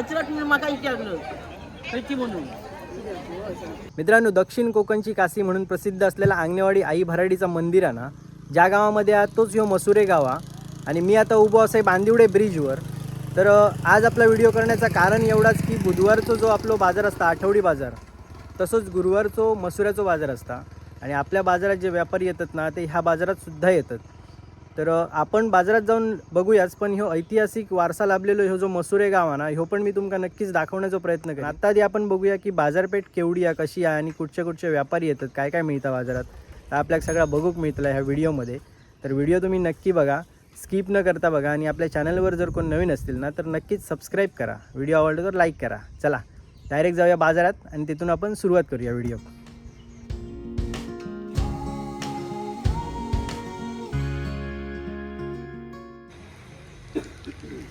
काय म्हाका विचारलं खंयची म्हणून. मित्रांनो दक्षिण कोकणची काशी म्हणून प्रसिद्ध असलेला आंगणेवाडी आई भराडीचं मंदिर आहे ना ज्या गावामध्ये आहे तोच ह्यो मसुरे गावा आणि मी आता उभो असे बांदिवडे ब्रिजवर. तर आज आपला व्हिडिओ करण्याचं कारण एवढाच की बुधवारचं जो आपलो बाजार असता आठवडी बाजार तसंच गुरुवारचो मसुऱ्याचं बाजार असता. आणि आपल्या बाजारात जे व्यापारी येतात ना ते ह्या बाजारात सुद्धा येतात. तर आपण बाजारात जाऊन बघूयाच पण ह्यो ऐतिहासिक वारसा लाभलेलो ह्यो जो मसुरे गाव आहे ना ह्यो पण मी तुमका नक्कीच दाखवण्याचा प्रयत्न करेन. आता आधी आपण बघूया की बाजारपेठ केवढी आहे कशी आहे आणि कुठचे कुठचे व्यापारी येतात काय काय मिळतं बाजारात. तर आपल्याला सगळा बघूक मिळतला ह्या व्हिडिओमध्ये. तर व्हिडिओ तुम्ही नक्की बघा स्किप न करता बघा आणि आपल्या चॅनलवर जर कोण नवीन असतील ना तर नक्कीच सबस्क्राईब करा. व्हिडिओ आवडला तर लाईक करा. चला डायरेक्ट जाऊया बाजारात आणि तिथून आपण सुरुवात करूया व्हिडिओ.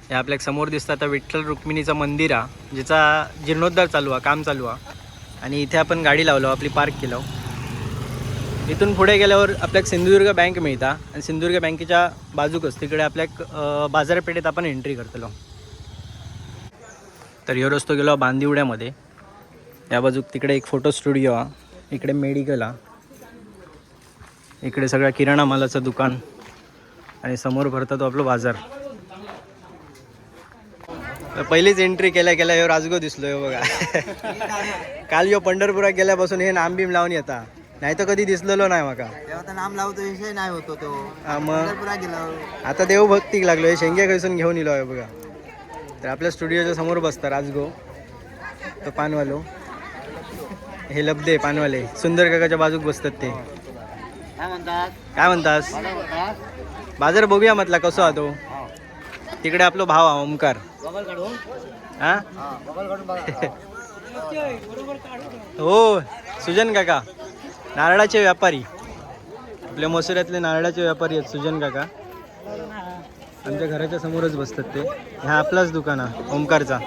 हे आपल्यासमोर दिसतं आता विठ्ठल रुक्मिणीचं मंदिर आहे ज्याचा जीर्णोद्धार चालू आहे काम चालू आहे आणि इथे आपण गाडी लावलो आपली पार्क केलो. इथून पुढे गेल्यावर आपल्याक सिंधुदुर्ग बँक मिळता. आणि सिंधुदुर्ग बँकेच्या बाजूकच तिकडे आपल्याक बाजारपेठेत आपण एंट्री करतलो. तर ह्यो रस्तो गेलो बांदिवड्यामध्ये. या बाजूक तिकडे एक फोटो स्टुडिओ आहे इकडे मेडिकल आहे इकडे सगळ्या किराणा मालाचं दुकान. आणि समोर भरता तो आपलं बाजार. पहिलीच एंट्री केल्या केल्या ह्यो राजगो दिसलो ह्यो बघा. काल ह्यो पंढरपुरात गेल्यापासून हे नाम बीम लावून येता. नाही तर कधी दिसलेलो नाही माका. तेव्हा तर नाम लावतो विषय नाही होतो तो. हा मग? पुरा गेला. आता देवभक्तीक लागलो हे शेंगे खैसून घेऊन इलो आहे बघा. तर आपल्या स्टुडिओच्या समोर बसता राजगो. तो पानवालो. हे लब्धे पानवाले. सुंदर काकाच्या बाजूक बसतात ते. काय म्हणतात? काय म्हणतास? बाजार बघूया म्हटला कसो हा तो? तिकडे आपलो भाव हा ओमकार. हा? हा हो सुजन काका. नारळाचे व्यापारी. आपल्या मसुऱ्यातले नारळाचे व्यापारी आहेत सुजन काका. आमच्या घराच्या समोरच बसतात ते. हा आपलाच दुकान हा ओमकारचा.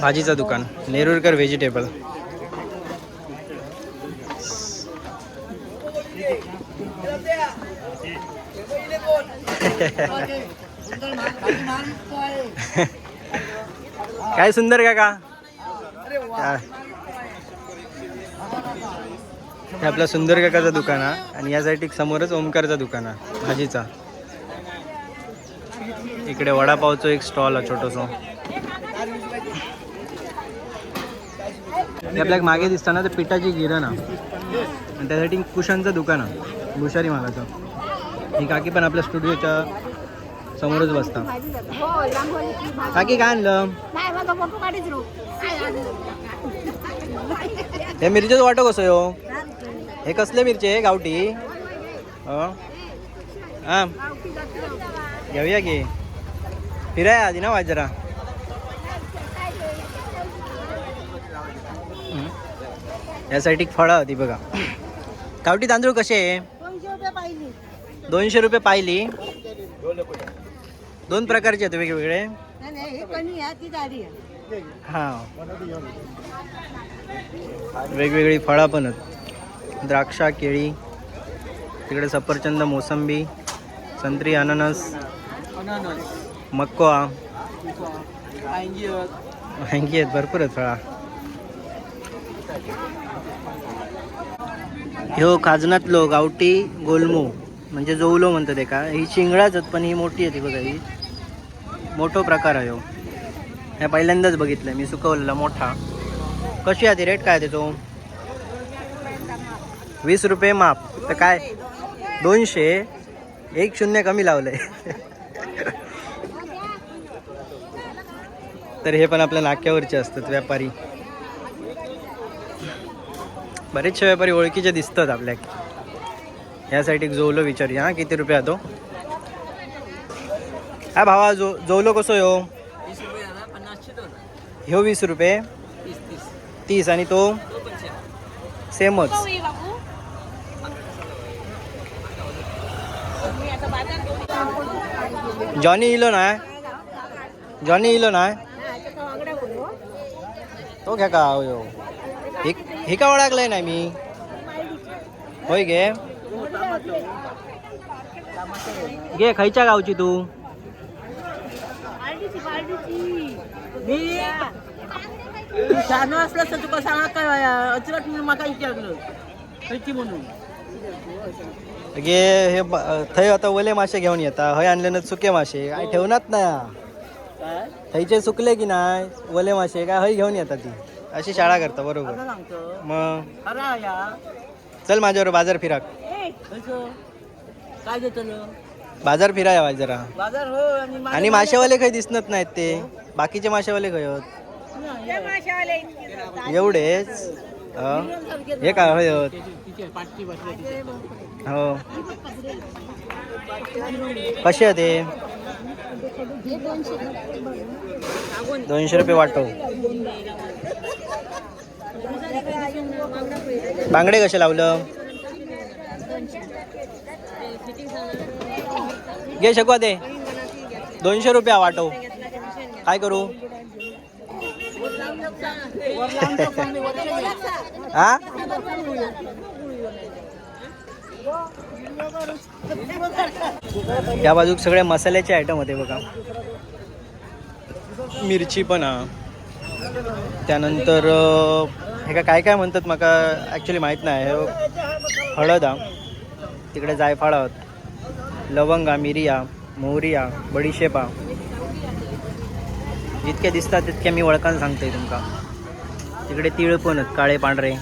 भाजीचा दुकान नेरुरकर व्हेजिटेबल काय सुंदर काका? हे. आपला सुंदर काकाचं दुकान आहे आणि यासाठी समोरच ओमकारचं दुकान आहे भाजीचा. इकडे वडापावचं एक स्टॉल आहे छोटंसं. हे आपल्याला मागे दिसताना तर पिठाची गिरण आहे आणि त्यासाठी कुशांचं दुकान आहे भुशारी मालाचं. ही काकी पण आपल्या स्टुडिओच्या समोरच बसता. काकी काय आणलं? हे मिरचेचं वाटो कसं हो? हे कसले मिरचे गावठी? हो? हां? घेऊया की. फिराय आधी ना वाज जरा. यासाठी फळं होती बघा. गावठी तांदूळ कसे आहे? दोनशे रुपये पाहिली. दोन प्रकारचे आहेत वेगवेगळे. हां वेगवेगळी फळं पण आहेत. द्राक्षा केळी तिकडे सफरचंद मोसंबी संत्री अननस मक्का वांगी आहेत भरपूर आहेत फळा. ह्यो खाजनातलो गावठी गोलमू म्हणजे जवलो म्हणतात एका. ही चिंगळाच आहेत पण ही मोठी आहे ती बघा ही. मोठो प्रकार आहे ह्यो ह्या पहिल्यांदाच बघितलं मी सुकवलेला मोठा. कशी आहे ती रेट काय त्याचो? वीस रुपये माप. तर काय? दोनशे. एक शून्य कमी लावलंय. तर हे पण आपल्या नाक्यावरचे असतात व्यापारी. बरेचसे व्यापारी ओळखीचे दिसतात आपल्या यासाठी जोवलो विचारूया किती रुपये तो? हा भावा जो जोवलो कसो ह्यो. ह्यो वीस रुपये. तीस आणि तो सेमच. जॉनी इलो नाय जॉनी इलो नाय तो घ्या का हो हे हे का ओळखलंय ना मी? होय गे. घे खयच्या गावची तू. मी? शानो असलं तर तुका सांगा काय अजिबात म्हणून म्हाका विचारलं खंयची म्हणून? गे हे ब- थंय आता ओले मासे घेऊन येता. हय आणले सुके मासे. काय ठेवणार ना? काय? थंयचे सुकले की नाही? ओले मासे काय हय घेऊन येतात ती. अशी शाळा करता बरोबर. आता सांगतो. मग? खरा या चल माझ्यावर बाजार फिराक. काय देतलं बाजार फिराय हवा जरा. बाजार हो आणि मासेवाले काही दिसत नाहीत ते. बाकीचे मासेवाले खय आहेत? एवढेच? हं? काय होय? आहेत? हो. कसे आहे ते दोनशे रुपये वाटो. बांगडे कसे लावलं? घे शकवा ते दोनशे रुपया वाटो काय करू? हा? या बाजूक सगळे मसाल्याचे आयटम होते बघा. मिरची पण हा. त्यानंतर हे काय काय म्हणतात माका ॲक्च्युली माहीत नाही. हळद हा. तिकडे जायफळ आहोत. लवंगा मिरिया मोहरिया बडीशेपा. जितके दिसतात तितके मी वळखान सांगतोय तुमका. तिकडे तीळ पण आहेत काळे पांढरे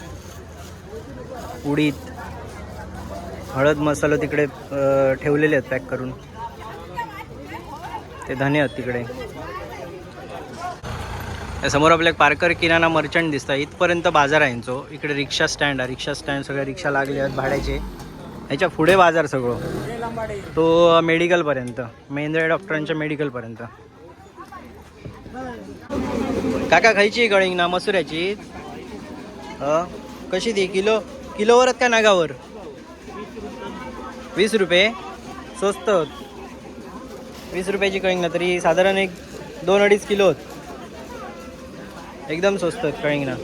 उडीद हळद मसाला तिकडे ठेवलेले आहेत पॅक करून. ते धने आहेत तिकडे. समोर आपल्या पारकर किराणा मर्चंट दिसतं. इथपर्यंत बाजार आहे यांचो. इकडे रिक्षा स्टँड आहे. रिक्षा स्टँड सगळ्या रिक्षा लागले आहेत भाड्याचे. ह्याच्या पुढे बाजार सगळं. तो मेडिकलपर्यंत मेंद्रे डॉक्टरांच्या मेडिकलपर्यंत काका खायची गळिंग ना मसुऱ्याची? ह कशी ती? किलो किलोवर आहेत का नागावर? वीस रुपये. स्वस्त वीस रुपयाची कळिंग ना तरी साधारण एक दोन अडीच किलो एकदम स्वस्त कळिंग ना.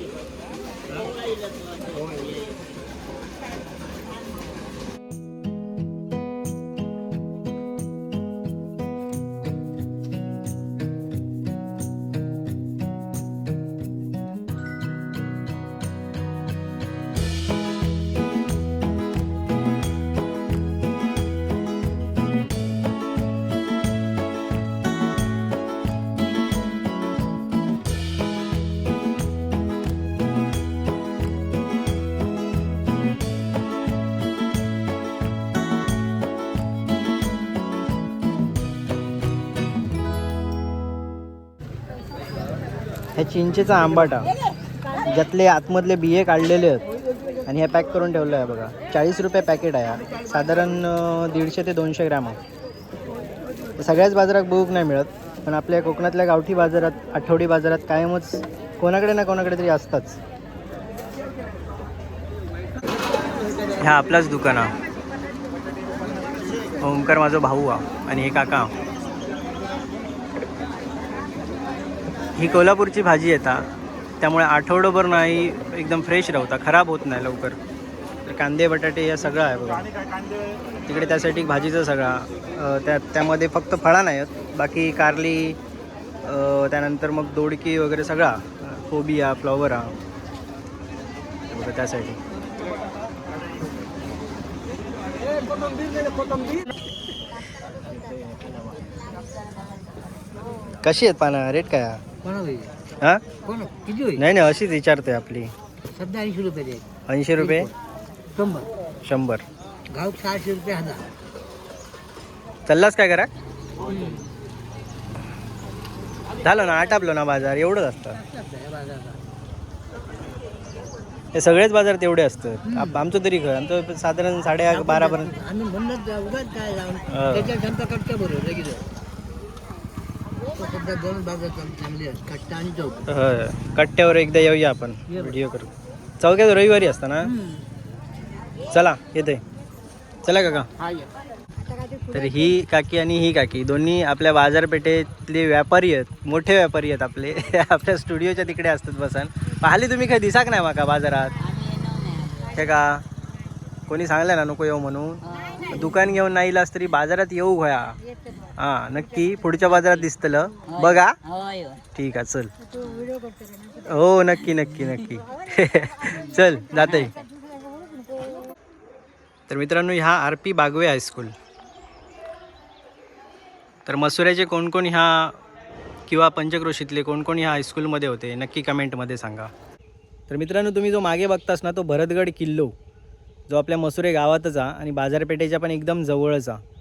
ह्या चिंचेचा आंबाटा. ज्यातले आतमधले बिये काढलेले आहेत. आणि हे पॅक करून ठेवलं आहे बघा. चाळीस रुपये पॅकेट आहे साधारण दीडशे ते दोनशे ग्रॅम आहे. सगळ्याच बाजारात बघूक नाही मिळत. पण आपल्या कोकणातल्या गावठी बाजारात आठवडी बाजारात कायमच कोणाकडे ना कोणाकडे तरी असताच. ह्या आपलाच दुकान आहे ओंकार माझा भाऊ हा. आणि हे काका ही कोल्हापूरची भाजी येता त्यामुळे आठवडोभर नाही एकदम फ्रेश राहता खराब होत नाही लवकर. तर कांदे बटाटे या सगळं आहे बघा. तिकडे त्यासाठी भाजीचं सगळा त्या त्यामध्ये फक्त फळा नाही आहेत. बाकी कारली त्यानंतर मग दोडकी वगैरे सगळा कोबी हा फ्लॉवर हा. बघा त्यासाठी. कशी आहेत पानं? रेट काय हा? कोण होईल हा? कोण? किती होईल? नाही नाही अशीच विचारतोय आपली. सध्या ऐंशी रुपये दे ऐंशी रुपये? शंभर. शंभर. गाव सहाशे रुपये हजार. चाललास काय करा झालं ना आटापलं ना बाजार एवढंच असतं. हे सगळेच बाजार तेवढे असतात. आप- आमचं तरी घर आमचं साधारण साडे अक- बारापर्यंत आम्ही म्हणत उगाच काय जाऊन? हा. त्याच्या बरोबर लगेच सध्या दोन बाजार चांग- चांगले आहेत कट्टा आणि चौक. होय. कट्ट्यावर एकदा येऊया आपण. व्हिडिओ करू. चौक्यात रविवारी असतं ना? चला येते चला काका. हा तर ही काकी आणि ही काकी दोन्ही आपल्या बाजारपेठेतले व्यापारी आहेत. मोठे व्यापारी आहेत आपले. आपल्या स्टुडिओच्या तिकडे असतात बसान. पाहिली तुम्ही काही दिसाक नाही माका बाजारात? हे का? कोणी सांगलं ना नको येऊ म्हणून? दुकान घेऊन नाही इलास तरी बाजारात येऊ घ्या. हा नक्की पुढच्या बाजारात दिसतलं. बघा. ठीक आहे चल. हो नक्की नक्की नक्की. चल जाते. तर मित्रांनो ह्या आर पी बागवे हायस्कूल तर मसुऱ्याचे कोण कोण ह्या किंवा पंचक्रोशीतले कोण कोण ह्या हायस्कूलमध्ये होते नक्की कमेंटमध्ये सांगा. तर मित्रांनो तुम्ही जो मागे बघतास ना तो भरतगड किल्लो. जो आपल्या मसुरे गावातच आहे आणि बाजारपेठेच्या पण एकदम जवळच आहे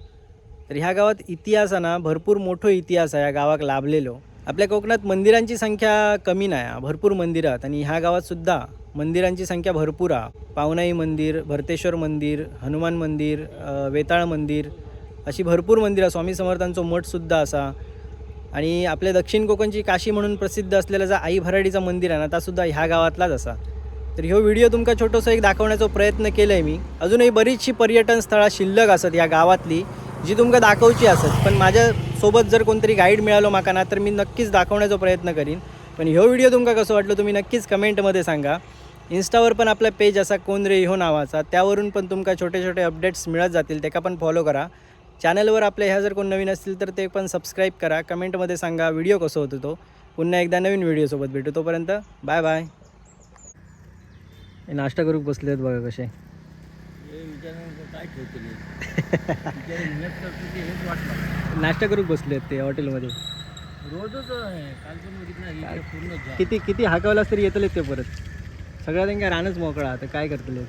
तर ह्या गावात इतिहास ना भरपूर मोठो इतिहास आहे या गावाक लाभलेलो. आपल्या कोकणात मंदिरांची संख्या कमी नाही आहे भरपूर मंदिरं आहेत आणि ह्या गावात सुद्धा मंदिरांची संख्या भरपूर आहे. पावनाई मंदिर भरतेश्वर मंदिर हनुमान मंदिर वेताळ मंदिर अशी भरपूर मंदिरं स्वामी समर्थांचो मठसुद्धा असा. आणि आपल्या दक्षिण कोकणची काशी म्हणून प्रसिद्ध असलेलं जा आई भराडीचं मंदिर आहे ना तासुद्धा ह्या गावातलाच असा. तर ह्यो व्हिडिओ तुमका छोटोसो एक दाखवण्याचा प्रयत्न केला आहे मी. अजूनही बरीचशी पर्यटन स्थळं शिल्लक असत ह्या गावातली जी तुमका दाखवची असत. पण माझ्यासोबत जर कोणतरी गाईड मिळालो माका ना तर मी नक्कीच दाखवण्याचा प्रयत्न करीन. पण ह्यो व्हिडिओ तुमका कसं वाटलं तुम्ही नक्कीच कमेंटमध्ये सांगा. इन्स्टावर पण आपला पेज असा कोण रे हो नावाचा त्यावरून पण तुमका छोटे छोटे अपडेट्स मिळत जातील ते का पण फॉलो करा. चॅनलवर आपल्या ह्या जर कोण नवीन असतील तर ते पण सबस्क्राईब करा. कमेंटमध्ये सांगा व्हिडिओ कसं होतो तो. पुन्हा एकदा नवीन व्हिडिओसोबत भेटू तोपर्यंत बाय बाय हे नाश्ता करूक बसले आहेत बघा कसे. नाश्ता करूक बसले आहेत ते हॉटेलमध्ये. रोजच किती किती हाकवलास तरी येतले ते परत. सगळ्या त्यांना रानच मोकळा आता काय करतले?